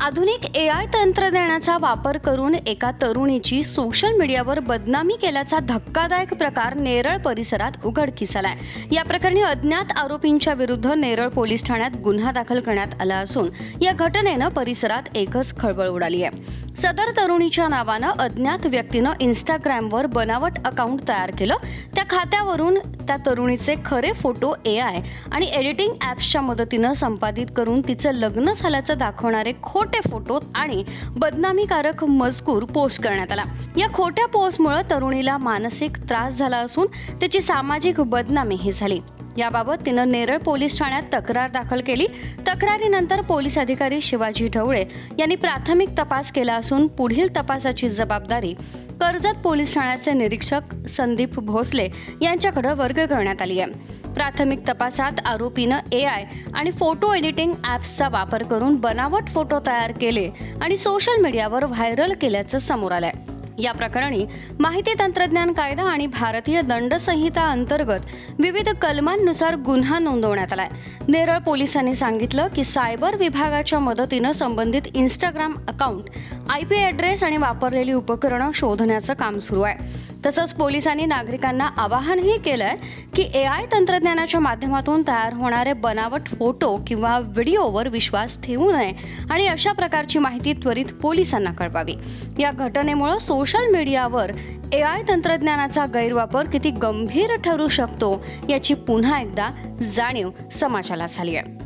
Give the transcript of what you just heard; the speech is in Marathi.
आधुनिक ए आय तंत्रज्ञानाचा वापर करून एका तरुणीची सोशल मीडियावर बदनामी केल्याचा धक्कादायक प्रकार नेरळ परिसरात उघडकीस आलाय या प्रकरणी अज्ञात आरोपींच्या विरुद्ध नेरळ पोलीस ठाण्यात गुन्हा दाखल करण्यात आला असून या घटनेनं परिसरात एकच खळबळ उडाली आहे. सदर तरुणीच्या नावानं अज्ञात व्यक्तीनं इन्स्टाग्रामवर बनावट अकाउंट तयार केलं. त्या खात्यावरून त्या तरुणीचे खरे फोटो ए आय आणि एडिटिंग ॲप्सच्या मदतीनं संपादित करून तिचं लग्न झाल्याचं दाखवणारे खोटे फोटो आणि बदनामीकारक मजकूर पोस्ट करण्यात आला. या खोट्या पोस्टमुळे तरुणीला मानसिक त्रास झाला असून त्याची सामाजिक बदनामीही झाली. याबाबत तिनं नेरळ पोलीस ठाण्यात तक्रार दाखल केली. तक्रारीनंतर पोलीस अधिकारी शिवाजी ढवळे यांनी प्राथमिक तपास केला असून पुढील तपासाची जबाबदारी कर्जत पोलीस ठाण्याचे निरीक्षक संदीप भोसले यांच्याकडे वर्ग करण्यात आली आहे. प्राथमिक तपासात आरोपीनं ए आय आणि फोटो एडिटिंग ॲप्सचा वापर करून बनावट फोटो तयार केले आणि सोशल मीडियावर व्हायरल केल्याचं समोर आलंय. या प्रकरणी माहिती तंत्रज्ञान कायदा आणि भारतीय दंड संहिता अंतर्गत विविध कलमांनुसार गुन्हा नोंदवण्यात आलाय. नेरळ पोलिसांनी सांगितलं की सायबर विभागाच्या मदतीनं संबंधित Instagram account I P address आणि वापरलेली उपकरणं शोधण्याचं काम सुरू आहे. तसंच पोलिसांनी नागरिकांना आवाहनही केलं आहे की ए आय तंत्रज्ञानाच्या माध्यमातून तयार होणारे बनावट फोटो किंवा व्हिडिओवर विश्वास ठेवू नये आणि अशा प्रकारची माहिती त्वरित पोलिसांना कळवावी. या घटनेमुळं सोशल मीडियावर ए आय तंत्रज्ञानाचा गैरवापर किती गंभीर ठरू शकतो याची पुन्हा एकदा जाणीव समाजाला झाली आहे.